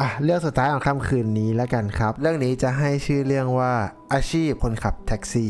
อะเรื่องสุดท้ายของค่ำคืนนี้แล้วกันครับ เรื่องนี้จะให้ชื่อเรื่องว่าอาชีพคนขับแท็กซี่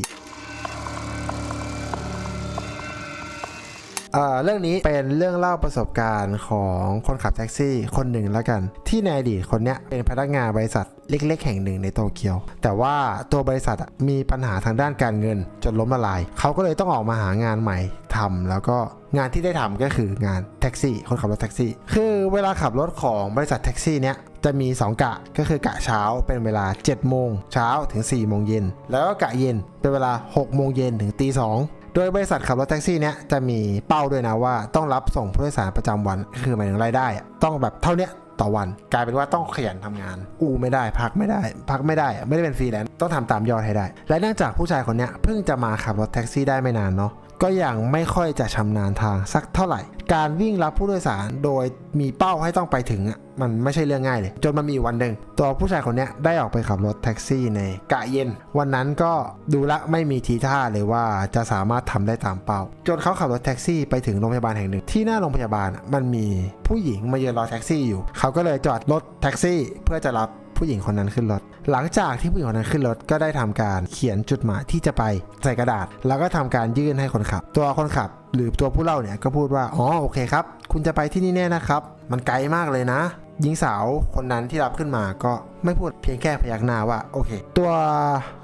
เอ่อเรื่องนี้เป็นเรื่องเล่าประสบการณ์ของคนขับแท็กซี่คนหนึ่งแล้วกัน ที่ในอดีตคนเนี้ยเป็นพนักงานบริษัท เล็ก ๆ แห่งหนึ่งในโตเกียว แต่ว่าตัวบริษัทมีปัญหาทางด้านการเงินจนล้มละลาย เขาก็เลยต้องออกมาหางานใหม่ทำแล้วก็งานที่ได้ทำก็คืองานแท็กซี่คนขับรถแท็กซี่ คือเวลาขับรถของบริษัทแท็กซี่เนี้ยจะมี 2 กะก็คือกะเช้าเป็นเวลา 7 โมงเช้าถึง 4 โมงเย็น แล้วก็กะเย็นเป็นเวลา 6 โมงเย็นถึงตีสองโดยบริษัทขับรถแท็กซี่เนี้ยจะมีเป้าด้วยนะว่าต้องรับส่งผู้โดยสารประจำวันคือหมายถึงรายได้ ต้องแบบเท่าเนี้ย ต่อวัน กลายเป็นว่าต้องขยันทำงาน อู้ไม่ได้ พักไม่ได้ พักไม่ได้ ไม่ได้เป็นฟรีแลนซ์ต้องทำตามยอดให้ได้ และเนื่องจากผู้ชายคนนี้เพิ่งจะมาขับรถแท็กซี่ได้ไม่นานเนาะก็ยังไม่ค่อยจะชำนาญทางสักเท่าไหร่ การวิ่งรับผู้โดยสารโดยมีเป้าให้ต้องไปถึงอะมันไม่ใช่เรื่องง่ายเลย จนมันมีวันหนึ่งตัวผู้ชายคนนี้ได้ออกไปขับรถแท็กซี่ในกะเย็น วันนั้นก็ดูละไม่มีทีท่าเลยว่าจะสามารถทำได้ตามเป้า จนเขาขับรถแท็กซี่ไปถึงโรงพยาบาลแห่งหนึ่ง ที่หน้าโรงพยาบาลมันมีผู้หญิงมายืนรอแท็กซี่อยู่ เขาก็เลยจอดรถแท็กซี่เพื่อจะรับผู้หญิงคนนั้นขึ้นรถ หลังจากที่ผู้หญิงคนนั้นขึ้นรถก็ได้ทำการเขียนจุดหมายที่จะไปใส่กระดาษ แล้วก็ทำการยื่นให้คนขับ ตัวคนขับ หรือตัวผู้เล่าเนี่ยก็พูดว่า อ๋อ โอเคครับ คุณจะไปที่นี่แน่นะครับ มันไกลมากเลยนะ หญิงสาวคนนั้นที่รับขึ้นมาก็ไม่พูดเพียงแค่พยักหน้าว่า โอเค ตัว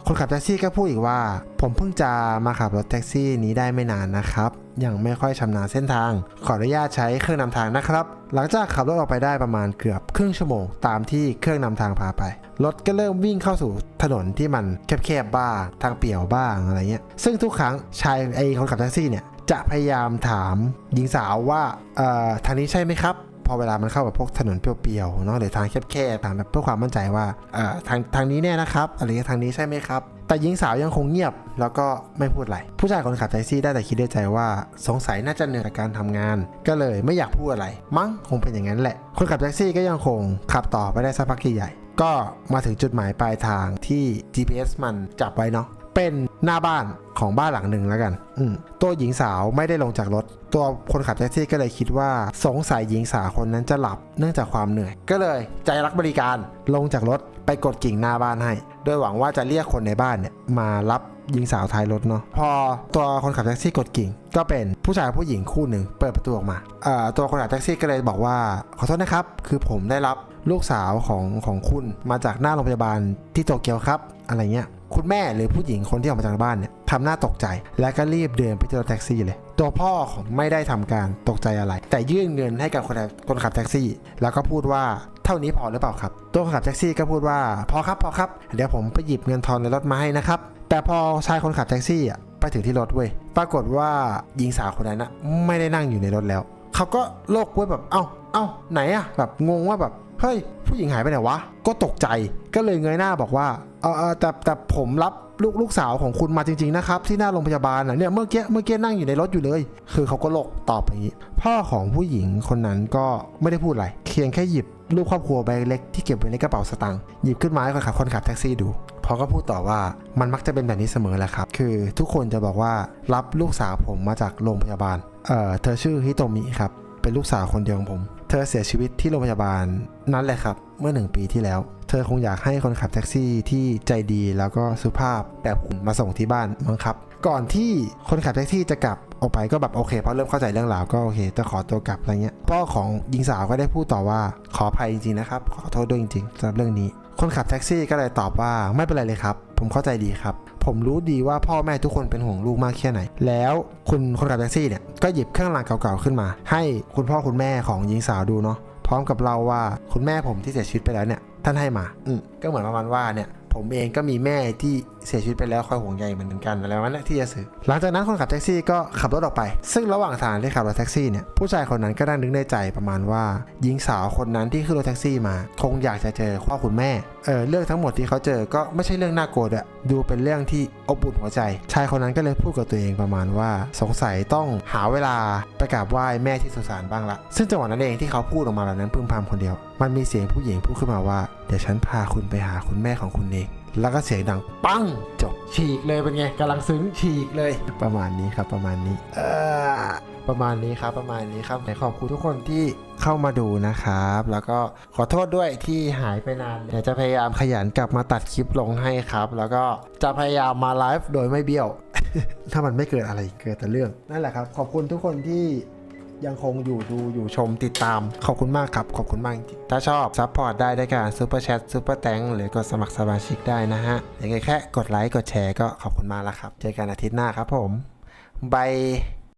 คนขับแท็กซี่ก็พูดอีกว่า ผมเพิ่งจะมาขับรถแท็กซี่นี้ได้ไม่นานนะครับ ยังไม่ค่อยชำนาญเส้นทาง ขออนุญาตใช้เครื่องนำทางนะครับ หลังจากขับรถออกไปได้ประมาณเกือบครึ่งชั่วโมงตามที่เครื่องนำทางพาไป รถก็เริ่มวิ่งเข้าสู่ถนนที่มันแคบๆบ้าง ทางเปี่ยวบ้างอะไรเงี้ย ซึ่งทุกครั้งชายไอคนขับแท็กซี่เนี่ย จะพยายามถามหญิงสาวว่าเอ่อทางนี้ใช่ไหมครับ พอเวลามันเข้าแบบพวกถนนเปรี้ยวๆเนาะหรือทางแคบๆถามแบบเพื่อความมั่นใจว่าเอ่อทางทางนี้แน่นะครับอะไรทางนี้ใช่ไหมครับ แต่หญิงสาวยังคงเงียบแล้วก็ไม่พูดอะไร ผู้ชายคนขับแท็กซี่ได้แต่คิดในใจว่า สงสัยน่าจะเหนื่อยจากการทำงาน ก็เลยไม่อยากพูดอะไร มั้งคงเป็นอย่างนั้นแหละ คนขับแท็กซี่ก็ยังคงขับต่อไปได้สักพักใหญ่ก็มาถึงจุดหมายปลายทางที่ GPS มันจับไว้เนาะเป็น หน้าบ้านของบ้านหลังหนึ่งแล้วกันอืตัวหญิงสาวไม่ได้ลงจากรถ ตัวคนขับแท็กซี่ก็เลยคิดว่า สงสัยหญิงสาวคนนั้นจะหลับเนื่องจากความเหนื่อย ก็เลยใจรักบริการลงจากรถไปกดกิ่งหน้าบ้านให้ โดยหวังว่าจะเรียกคนในบ้านเนี่ยมารับหญิงสาวท้ายรถเนาะพอตัวคนขับแท็กซี่กดกิ่ง ก็เป็นผู้ชายผู้หญิงคู่หนึ่งเปิดประตูออกมาตัวคนขับแท็กซี่ก็เลยบอกว่า ขอโทษนะครับ คือผมได้รับ ลูกสาวของของคุณมาจากหน้าโรงพยาบาลที่โตเกียวครับ อะไรเงี้ยคุณแม่หรือผู้หญิงคนที่ออกมาจากบ้านเนี่ยทำหน้าตกใจ และก็รีบเดินไปที่รถแท็กซี่เลย ตัวพ่อของไม่ได้ทำการตกใจอะไร แต่ยื่นเงินให้กับคนขับคนขับแท็กซี่ แล้วก็พูดว่าเท่านี้พอหรือเปล่าครับ ตัวคนขับแท็กซี่ก็พูดว่าพอครับพอครับ เดี๋ยวผมไปหยิบเงินทอนในรถมาให้นะครับ แต่พอชายคนขับแท็กซี่อะไปถึงที่รถเว้ยปรากฏว่าหญิงสาวคนนั้นนะไม่ได้นั่งอยู่ในรถแล้ว เขาก็โลกเว้ยแบบเอ้าเอ้าไหนอะแบบงงว่าแบบ เฮ้ย ผู้หญิงหายไปไหนวะ ก็ตกใจก็เลยเงยหน้าบอกว่าเออแต่แต่ผมรับลูกลูกสาวของคุณมาจริงๆนะครับ ที่หน้าโรงพยาบาลนะเนี่ยเมื่อกี้เมื่อกี้นั่งอยู่ในรถอยู่เลย คือเขาก็โลกตอบอย่างนี้ พ่อของผู้หญิงคนนั้นก็ไม่ได้พูดอะไรเพียงแค่หยิบรูปครอบครัวใบเล็กที่เก็บไว้ในกระเป๋าสตางค์หยิบขึ้นมาให้คนขับคนขับแท็กซี่ดูพอก็พูดต่อว่ามันมักจะเป็นแบบนี้เสมอแหละครับ คือทุกคนจะบอกว่ารับลูกสาวผมมาจากโรงพยาบาลเออเธอชื่อฮิโตมิครับเป็นลูกสาวคนเดียวของผม เธอเสียชีวิตที่โรงพยาบาลนั่นแหละครับ เมื่อหนึ่งปีที่แล้ว เธอคงอยากให้คนขับแท็กซี่ที่ใจดีแล้วก็สุภาพแบบผมมาส่งที่บ้านมั้งครับ ก่อนที่คนขับแท็กซี่จะกลับออกไปก็แบบโอเคเพราะเริ่มเข้าใจเรื่องราวก็โอเคจะขอตัวกลับอะไรเงี้ยพ่อของหญิงสาวก็ได้พูดต่อว่าขออภัยจริงๆนะครับ ขอโทษด้วยจริงๆสำหรับเรื่องนี้ คนขับแท็กซี่ก็เลยตอบว่าไม่เป็นไรเลยครับ ผมเข้าใจดีครับ ผมรู้ดีว่าพ่อแม่ทุกคนเป็นห่วงลูกมากแค่ไหน แล้วคุณคนขับแท็กซี่เนี่ยก็หยิบเครื่องรางเก่าๆขึ้นมา ให้คุณพ่อคุณแม่ของหญิงสาวดูเนาะพร้อมกับเราว่าคุณแม่ผมที่เสียชีวิตไปแล้วเนี่ยท่านให้มา อืมก็เหมือนประมาณว่าเนี่ยผมเองก็มีแม่ที่ เสียชีวิตไปแล้วคอยห่วงใยเหมือนกันอะไรประมาณนั้นที่จะสื่อหลังจากนั้นคนขับแท็กซี่ก็ขับรถออกไป ซึ่งระหว่างทางที่ขับรถแท็กซี่เนี่ยผู้ชายคนนั้นก็นั่งนึกในใจประมาณว่าหญิงสาวคนนั้นที่ขึ้นรถแท็กซี่มาคงอยากจะเจอพ่อคุณแม่เออเรื่องทั้งหมดที่เขาเจอก็ไม่ใช่เรื่องน่ากลัวด้วยดูเป็นเรื่องที่อบอุ่นหัวใจ ชายคนนั้นก็เลยพูดกับตัวเองประมาณว่าสงสัยต้องหาเวลาไปกราบไหว้แม่ที่สุสานบ้างละ ซึ่งจังหวะนั้นเองที่เขาพูดออกมาแบบนั้นพึมพำคนเดียว มันมีเสียงผู้หญิงพูดขึ้นมาว่า เดี๋ยวฉันพาคุณไปหาคุณแม่ของคุณเอง แล้วก็เสียงดังปังจบฉีกเลยเป็นไงกำลังซึ้งฉีกเลย ประมาณนี้ครับประมาณนี้เออประมาณนี้ครับประมาณนี้ครับขอบคุณทุกคนที่เข้ามาดูนะครับ แล้วก็ขอโทษด้วยที่หายไปนานเดี๋ยวจะพยายามขยันกลับมาตัดคลิปลงให้ครับ แล้วก็จะพยายามมาไลฟ์โดยไม่เบี้ยว ถ้ามันไม่เกิดอะไรเกิดแต่เรื่องนั่นแหละครับ ขอบคุณทุกคนที่ ยังคงอยู่ดูอยู่ชมติดตาม ขอบคุณมากครับ ขอบคุณมากจริงถ้าชอบซัพพอร์ตได้ด้วยการซูเปอร์แชทซูเปอร์แตงหรือกดสมัครสมาชิกได้นะฮะยังไงแค่กดไลค์กดแชร์ก็ขอบคุณมากแล้วครับ เจอกันอาทิตย์หน้าครับผมบาย